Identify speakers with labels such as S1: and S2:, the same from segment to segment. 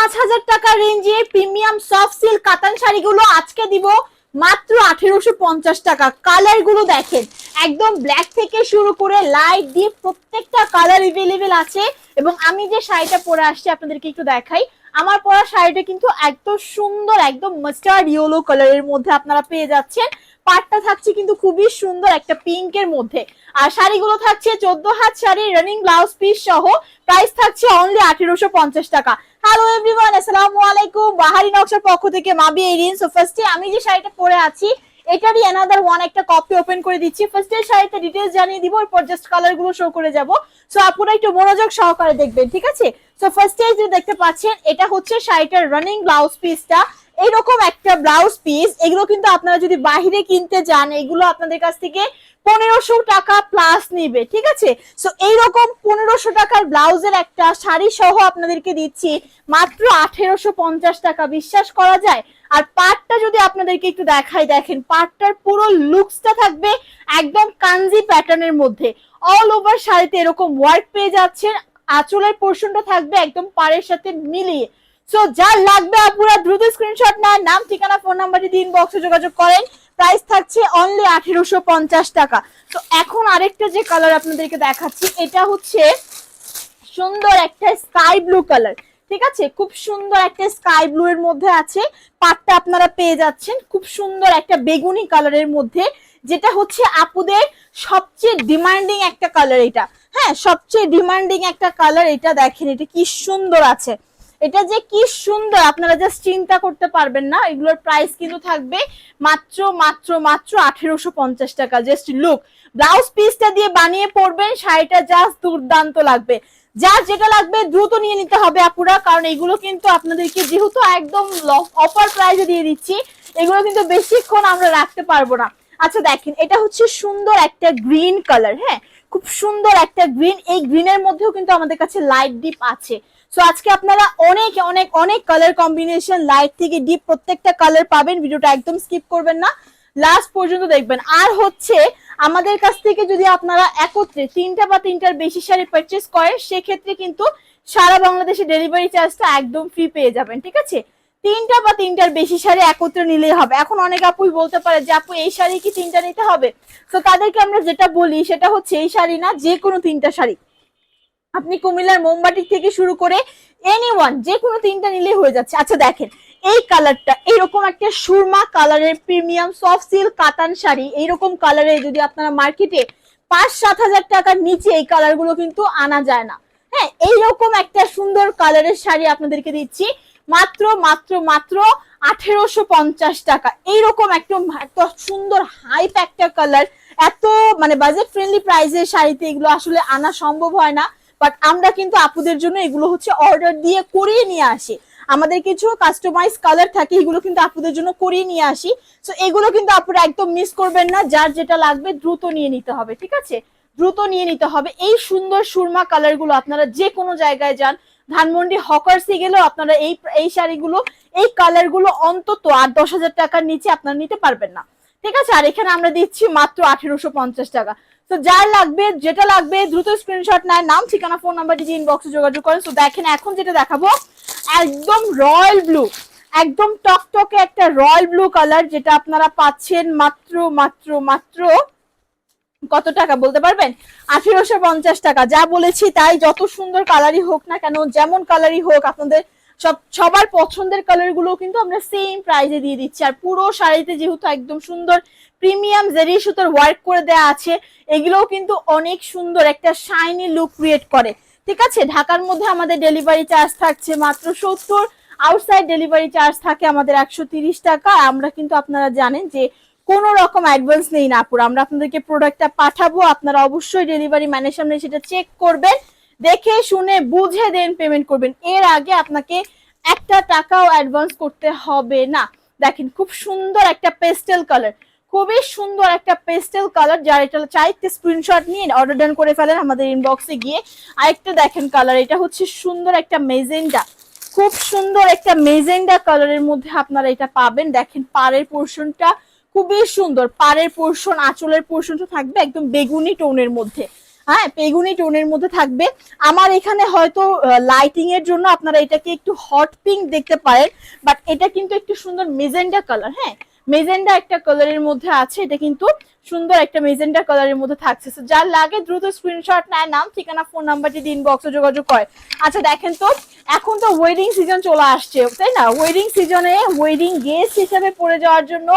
S1: পাঁচ হাজার টাকা রেঞ্জে প্রিমিয়াম সফট সিল্ক কাতান শাড়িগুলো আজকে দিব মাত্র আঠেরোশো পঞ্চাশ টাকা। কালারগুলো দেখেন, একদম ব্ল্যাক থেকে শুরু করে লাইট ডিপ প্রত্যেকটা কালার এভেলেবেল আছে। এবং আমি যে শাড়িটা পরে আসছি আপনাদেরকে একটু দেখাই। আমার পরা শাড়িটা কিন্তু একদম সুন্দর, একদম মাস্টার্ড ইয়েলো কালারের মধ্যে আপনারা পেয়ে যাচ্ছেন। পাটটা থাকছে কিন্তু খুবই সুন্দর একটা পিঙ্ক এর মধ্যে। আর শাড়িগুলো থাকছে চোদ্দ হাত শাড়ি রানিং ব্লাউজ পিস সহ। প্রাইস থাকছে অনলি আঠেরোশো পঞ্চাশ টাকা। হ্যালো এভরিওয়ান আসসালামু আলাইকুম। বাহারি নকশার পক্ষ থেকে মাবি এরিয়ান সো ফার্স্টে আমি যে শাড়িটা পরে আছি, এটারই অ্যানাদার ওয়ান একটা কপি ওপেন করে দিচ্ছি। ফার্স্টে শাড়িতে ডিটেলস জানিয়ে দিব, এরপর জাস্ট কালারগুলো শো করে যাব। সো আপনারা একটু মনোযোগ সহকারে দেখবেন, ঠিক আছে? সো ফার্স্টে যে দেখতে পাচ্ছেন, এটা হচ্ছে শাড়িটার রানিং ব্লাউজ পিসটা এইরকম একটা ব্লাউজ পিস এগুলো কিন্তু আপনারা যদি বাহিরে কিনতে যান, এগুলো আপনাদের কাছ থেকে পনেরোশো টাকা প্লাস নিবে, ঠিক আছে? সো এইরকম পনেরোশো টাকার ব্লাউজের একটা শাড়ি সহ আপনাদেরকে দিচ্ছি, মাত্র আঠেরোশো পঞ্চাশ টাকা, বিশ্বাস করা যায়? আর পাটটা যদি আপনাদেরকে একটু দেখাই, দেখেন, পাটটার পুরো লুকসটা থাকবে একদম কাঞ্জি প্যাটার্নের মধ্যে। অল ওভার শাড়িতে এরকম ওয়ার্ক পেয়ে যাচ্ছেন, আঁচলের পোর্শনটা থাকবে একদম পাড়ের সাথে মিলিয়ে। সো যার লাগবে আপনারা দ্রুত স্ক্রিনশট নেন নাম, ঠিকানা ফোন নাম্বারটি দিন বক্সে যোগাযোগ করেন প্রাইস থাকছে অনলি আঠেরোশো পঞ্চাশ টাকা। তো এখন আরেকটা যে কালার আপনাদেরকে দেখাচ্ছি, এটা হচ্ছে সুন্দর একটা স্কাই ব্লু কালার ঠিক আছে? খুব সুন্দর একটা স্কাই ব্লু এর মধ্যে আছে, পাটটা আপনারা পেয়ে যাচ্ছেন, খুব সুন্দর একটা বেগুনি কালারের মধ্যে, যেটা হচ্ছে আপুদের সবচেয়ে ডিমান্ডিং একটা কালার এটা। হ্যাঁ সবচেয়ে ডিমান্ডিং একটা কালার এটা দেখেন, এটা কি সুন্দর আছে। এটা যে কি সুন্দর, আপনারা জাস্ট চিন্তা করতে পারবেন না। এগুলোর প্রাইস কিন্তু থাকবে মাত্র মাত্র মাত্র আঠেরোশো পঞ্চাশ টাকা। জাস্ট লুক ব্লাউজ পিসটা দিয়ে বানিয়ে পরবেন, শাড়িটা জাস্ট দুর্দান্ত লাগবে। যা যেটা লাগবে দ্রুত নিয়ে নিতে হবে আপুরা, কারণ এগুলো কিন্তু আপনাদেরকে যেহেতু একদম অফার প্রাইসে দিয়ে দিচ্ছি, এগুলো কিন্তু বেশিক্ষণ আমরা রাখতে পারব না। আচ্ছা দেখেন, এটা হচ্ছে সুন্দর একটা গ্রিন কালার হ্যাঁ? খুব সুন্দর একটা গ্রিন এই গ্রিনের মধ্যেও কিন্তু আমাদের কাছে লাইট ডিপ আছে। সো আজকে আপনারা অনেক অনেক অনেক কালার কম্বিনেশন লাইট থেকে ডিপ প্রত্যেকটা কালার পাবেন। ভিডিওটা একদম স্কিপ করবেন না। লাস্ট পর্যন্ত দেখবেন। আর হচ্ছে, আমাদের কাছ থেকে যদি আপনারা একত্রে তিনটা বা তিনটার বেশি শাড়ি পারচেস করেন সেক্ষেত্রে কিন্তু সারা বাংলাদেশে ডেলিভারি চার্জটা একদম ফ্রি পেয়ে যাবেন, ঠিক আছে? তিনটা বা তিনটার বেশি শাড়ি একত্রে নিলেই হবে। এখন অনেক আপুই বলতে পারে যে, আপু, এই শাড়ি কি তিনটা নিতে হবে? তো তাদেরকে আমরা যেটা বলি, সেটা হচ্ছে এই শাড়ি না যে কোনো তিনটা শাড়ি। আপনি কুমিল্লার মোমবাটি থেকে শুরু করে এনি ওয়ান যে কোনো তিনটা নিলেই হয়ে যাচ্ছে। আচ্ছা দেখেন, এই কালারটা এইরকম একটা সুরমা কালারের প্রিমিয়াম সফট সিল্ক কাতান শাড়ি, এইরকম কালারের যদি আপনারা মার্কেটে পাঁচ সাত হাজার টাকার নিচে এই কালারগুলো কিন্তু আনা যায় না। হ্যাঁ এইরকম একটা সুন্দর কালারের শাড়ি আপনাদেরকে দিচ্ছি, মাত্র মাত্র মাত্র আঠেরোশো পঞ্চাশ টাকা। এইরকম একটা এত সুন্দর হাইপ একটা কালার এত মানে বাজেট ফ্রেন্ডলি প্রাইসের শাড়িতে এগুলো আসলে আনা সম্ভব হয় না। বাট আমরা কিন্তু আপুদের জন্য এগুলো হচ্ছে অর্ডার দিয়ে করিয়ে নিয়ে আসি। আমাদের কিছু কাস্টমাইজ কালার থাকে, এগুলো কিন্তু আপুদের জন্য করিয়ে নিয়ে আসি। তো এগুলো কিন্তু আপুরা একদম মিস করবেন না, যার যেটা লাগবে দ্রুত নিয়ে নিতে হবে, ঠিক আছে? দ্রুত নিয়ে নিতে হবে। এই সুন্দর সুরমা কালারগুলো আপনারা যে কোনো জায়গায় যান, ধানমন্ডি হকার্সে গেলেও আপনারা এই এই শাড়িগুলো, এই কালারগুলো অন্তত আট দশ হাজার টাকার নিচে আপনারা নিতে পারবেন না। ঠিক আছে? আর এখানে আমরা দিচ্ছি মাত্র আঠেরোশো পঞ্চাশ টাকা। তো যার লাগবে, যেটা লাগবে, দ্রুত স্ক্রিনশট নেয়। নাম, ঠিকানা ফোন নাম্বারটি ইনবক্সে যোগাযোগ করেন তো দেখেন, এখন যেটা দেখাবো, একদম রয়্যাল ব্লু একদম টকটকে একটা রয়্যাল ব্লু কালার যেটা আপনারা পাচ্ছেন মাত্র মাত্র মাত্র কত টাকা, বলতে পারবেন? আঠেরোশো পঞ্চাশ টাকা। যা বলেছি তাই, যত সুন্দর কালারই হোক না কেন, যেমন কালারই হোক, আপনাদের সব, সবার পছন্দের কালারগুলো কিন্তু আমরা সেম প্রাইজে দিয়ে দিচ্ছি। আর পুরো শাড়িতে যেহেতু একদম সুন্দর প্রিমিয়াম জেরি সুতোর ওয়ার্ক করে দেওয়া আছে, এগুলোও কিন্তু অনেক সুন্দর একটা শাইনি লুক ক্রিয়েট করে। ঠিক আছে? ঢাকার মধ্যে আমাদের ডেলিভারি চার্জ থাকছে মাত্র সত্তর আউটসাইড ডেলিভারি চার্জ থাকে আমাদের একশো টাকা। আমরা কিন্তু আপনারা জানেন যে কোনো রকম অ্যাডভান্স নেই না পুরো আমরা আপনাদেরকে প্রোডাক্টটা পাঠাবো, আপনারা অবশ্যই ডেলিভারি ম্যানের সামনে সেটা চেক করবেন। দেখে, শুনে, বুঝে দেন পেমেন্ট করবেন। এর আগে আপনাকে একটা টাকাও অ্যাডভান্স করতে হবে না। দেখেন, খুব সুন্দর একটা পেস্টেল কালার খুবই সুন্দর একটা পেস্টেল কালার যার এটা চাইতে স্ক্রিনশট নিয়ে অর্ডার ডান করে ফেলেন আমাদের ইনবক্সে গিয়ে। আরেকটা দেখেন কালার এটা হচ্ছে সুন্দর একটা মেজেন্ডা খুব সুন্দর একটা মেজেন্ডা কালারের মধ্যে আপনারা এটা পাবেন। দেখেন, পাড়ের পোর্শনটা খুবই সুন্দর। পাড়ের পোর্শন আঁচলের পোর্শনটা থাকবে একদম বেগুনি টোনের মধ্যে। হ্যাঁ পেগুনি টোনের মধ্যে থাকবে। আমার এখানে হয়তো লাইটিং এর জন্য আপনারা এটাকে একটু হট পিঙ্ক দেখতে পারেন বাট এটা কিন্তু একটু সুন্দর মেজেন্ডা কালার হ্যাঁ? মেজেন্ডা একটা কালারের মধ্যে আছে, এটা কিন্তু সুন্দর একটা মেজেন্ডা কালারের মধ্যে থাকছে। যার লাগে দ্রুত স্ক্রিনশট নেয়, নাম, ঠিকানা ফোন নাম্বারটি দিন বক্সে যোগাযোগ করে। আচ্ছা দেখেন তো, এখন তো ওয়েডিং সিজন চলে আসছে, তাই না? ওয়েডিং সিজনে ওয়েডিং গেস্ট হিসেবে পরে যাওয়ার জন্য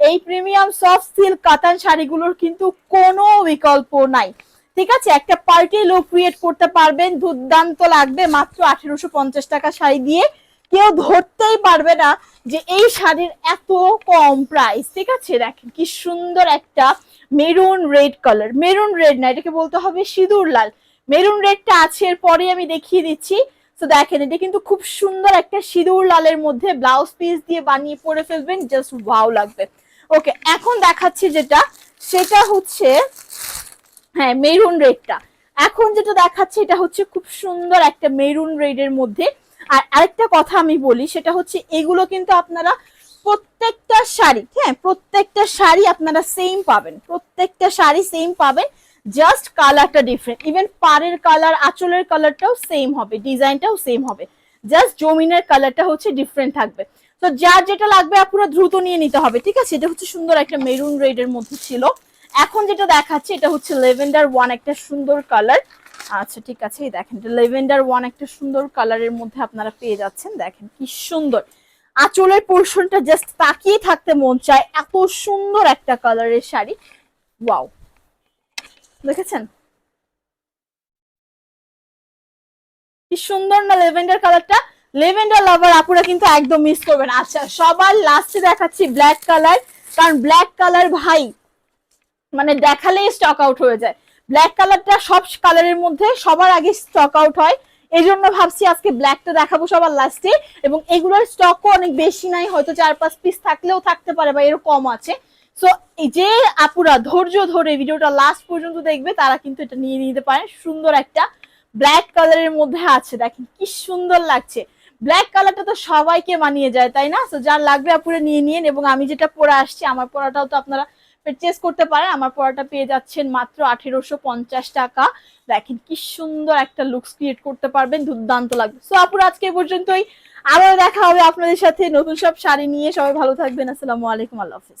S1: এই প্রিমিয়াম সফট সিল্ক কাতান শাড়িগুলোর কিন্তু কোনো বিকল্প নাই। ঠিক আছে, একটা পার্টি লুক ক্রিয়েট করতে পারবেন, দুর্দান্ত লাগবে, মাত্র আঠেরোশো পঞ্চাশ টাকা শাড়ি দিয়ে। কেউ ধরতেই পারবে না যে এই শাড়ির এত কম প্রাইস ঠিক আছে? দেখেন কি সুন্দর একটা maroon red colour maroon red না, এটাকে বলতে হবে সিঁদুর লাল। মেরুন রেডটা আছে এরপরে আমি দেখিয়ে দিচ্ছি। তো দেখেন, এটা কিন্তু খুব সুন্দর একটা সিঁদুর লালের মধ্যে ব্লাউজ পিস দিয়ে বানিয়ে পরে ফেলবেন জাস্ট ওয়াও লাগবে। ওকে এখন দেখাচ্ছি যেটা, সেটা হচ্ছে হ্যাঁ মেরুন রেডটা এখন যেটা দেখাচ্ছে, এটা হচ্ছে খুব সুন্দর একটা মেরুন রেডের মধ্যে। আর আরেকটা কথা আমি বলি, সেটা হচ্ছে এগুলো কিন্তু আপনারা প্রত্যেকটা শাড়ি হ্যাঁ প্রত্যেকটা শাড়ি আপনারা সেম পাবেন। প্রত্যেকটা শাড়ি সেম পাবেন জাস্ট কালারটা ডিফারেন্ট ইভেন পাড়ের কালার আঁচলের কালারটাও সেম হবে ডিজাইনটাও সেম হবে। জাস্ট জমিনের কালারটা হচ্ছে ডিফারেন্ট থাকবে। তো যার যেটা লাগবে আপনারা দ্রুত নিয়ে নিতে হবে, ঠিক আছে? এটা হচ্ছে সুন্দর একটা মেরুন রেডের মধ্যে ছিল। এখন যেটা দেখাচ্ছি, এটা হচ্ছে লেভেন্ডার ওয়ান একটা সুন্দর কালার আচ্ছা ঠিক আছে দেখেন লেভেন্ডার ওয়ান একটা সুন্দর কালারের মধ্যে আপনারা পেয়ে যাচ্ছেন। দেখেন কি সুন্দর। আঁচলের পোর্শনটা জাস্ট তাকিয়ে থাকতে মন চায়, এত সুন্দর একটা কালারের শাড়ি। ওয়াও দেখেছেন? কি সুন্দর না লেভেন্ডার কালারটা লেভেন্ডার লাভার আপুরা কিন্তু একদম মিস করবেন। আচ্ছা সবার লাস্টে দেখাচ্ছি ব্ল্যাক কালার কারণ ব্ল্যাক কালার ভাই মানে দেখালেই স্টক আউট হয়ে যায়। ব্ল্যাক কালারটা সব কালারের মধ্যে, সবার আগে স্টক আউট হয়। এই জন্য ভাবছি আজকে ব্ল্যাকটা দেখাবো সবার লাস্টে এবং এগুলোর স্টকও অনেক বেশি নাই, হয়তো চার পাঁচ পিস থাকলেও থাকতে পারে বা এরও কম আছে। সো যে আপুরা, ধৈর্য ধরে ভিডিওটা লাস্ট পর্যন্ত দেখবে, তারা কিন্তু এটা নিয়ে নিতে পারেন। সুন্দর একটা ব্ল্যাক কালারের মধ্যে আছে। দেখেন কি সুন্দর লাগছে। ব্ল্যাক কালারটা তো সবাইকে মানিয়ে যায়, তাই না? তো যার লাগবে আপুরে নিয়ে নিন এবং আমি যেটা পরে আসছি, আমার পড়াটাও তো আপনারা পারচেস করতে পারেন। আমার পড়াটা পেয়ে যাচ্ছেন মাত্র আঠেরোশো পঞ্চাশ টাকা। দেখেন কি সুন্দর একটা লুকস ক্রিয়েট করতে পারবেন, দুর্দান্ত লাগবে। সো আপুর আজকে পর্যন্তই। আবার দেখা হবে আপনাদের সাথে নতুন সব শাড়ি নিয়ে। সবাই ভালো থাকবেন। আসসালামু আলাইকুম। আল্লাহ হাফিজ।